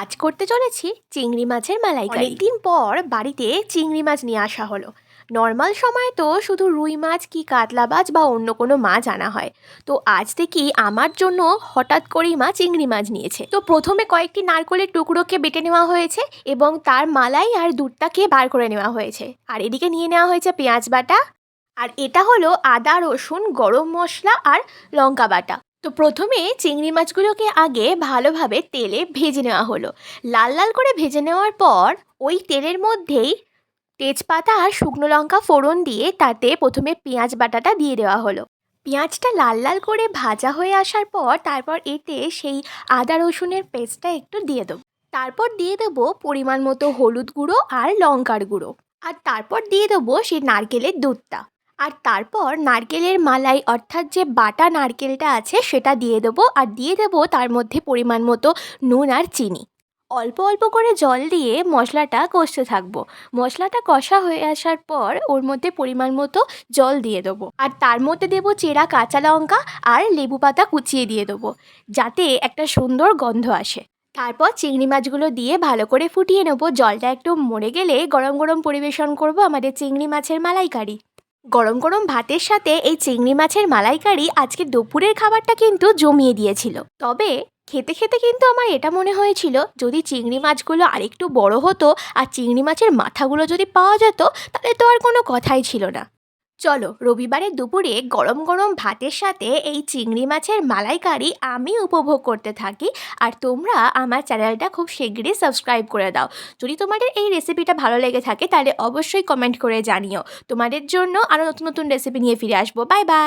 আজ করতে চলেছি চিংড়ি মাছের মালাইকারি। অনেকদিন পর বাড়িতে চিংড়ি মাছ নিয়ে আসা হলো। নর্মাল সময় তো শুধু রুই মাছ কি কাতলা মাছ বা অন্য কোনো মাছ আনা হয়। তো আজ থেকেই আমার জন্য হঠাৎ করেই মা চিংড়ি মাছ নিয়েছে। তো প্রথমে কয়েকটি নারকলের টুকরোকে বেটে নেওয়া হয়েছে এবং তার মালাই আর দুধটাকে বার করে নেওয়া হয়েছে। আর এদিকে নিয়ে নেওয়া হয়েছে পেঁয়াজ বাটা। আর এটা হলো আদা, রসুন, গরম মশলা আর লঙ্কা বাটা। তো প্রথমে চিংড়ি মাছগুলোকে আগে ভালোভাবে তেলে ভেজে নেওয়া হলো। লাল লাল করে ভেজে নেওয়ার পর ওই তেলের মধ্যেই তেজপাতা আর শুকনো লঙ্কা ফোড়ন দিয়ে তাতে প্রথমে পেঁয়াজ বাটাটা দিয়ে দেওয়া হলো। পেঁয়াজটা লাল লাল করে ভাজা হয়ে আসার পর তারপর এতে সেই আদা রসুনের পেস্টটা একটু দিয়ে দেবো। তারপর দিয়ে দেবো পরিমাণ মতো হলুদ গুঁড়ো আর লঙ্কার গুঁড়ো। আর তারপর দিয়ে দেবো সেই নারকেলের দুধটা। আর তারপর নারকেলের মালাই, অর্থাৎ যে বাটা নারকেলটা আছে, সেটা দিয়ে দেবো। আর দিয়ে দেবো তার মধ্যে পরিমাণ মতো নুন আর চিনি। অল্প অল্প করে জল দিয়ে মশলাটা কষতে থাকব। মশলাটা কষা হয়ে আসার পর ওর মধ্যে পরিমাণ মতো জল দিয়ে দেবো। আর তার মধ্যে দেবো চেরা কাঁচা লঙ্কা আর লেবু পাতা কুচিয়ে দিয়ে দেবো, যাতে একটা সুন্দর গন্ধ আসে। তারপর চিংড়ি মাছগুলো দিয়ে ভালো করে ফুটিয়ে নেব। জলটা একটু মরে গেলে গরম গরম পরিবেশন করব আমাদের চিংড়ি মাছের মালাইকারি। গরম গরম ভাতের সাথে এই চিংড়ি মাছের মালাইকারি আজকে দুপুরের খাবারটা কিন্তু জমিয়ে দিয়েছিল। তবে খেতে খেতে কিন্তু আমার এটা মনে হয়েছিল, যদি চিংড়ি মাছগুলো আরেকটু বড় হতো আর চিংড়ি মাছের মাথাগুলো যদি পাওয়া যেত, তাহলে তো আর কোনো কথাই ছিল না। চলো, রবিবারের দুপুরে গরম গরম ভাতের সাথে এই চিংড়ি মাছের মালাইকারি আমি উপভোগ করতে থাকি। আর তোমরা আমার চ্যানেলটা খুব শীঘ্রই সাবস্ক্রাইব করে দাও। যদি তোমাদের এই রেসিপিটা ভালো লেগে থাকে, তাহলে অবশ্যই কমেন্ট করে জানিও। তোমাদের জন্য আরও নতুন নতুন রেসিপি নিয়ে ফিরে আসব। Bye bye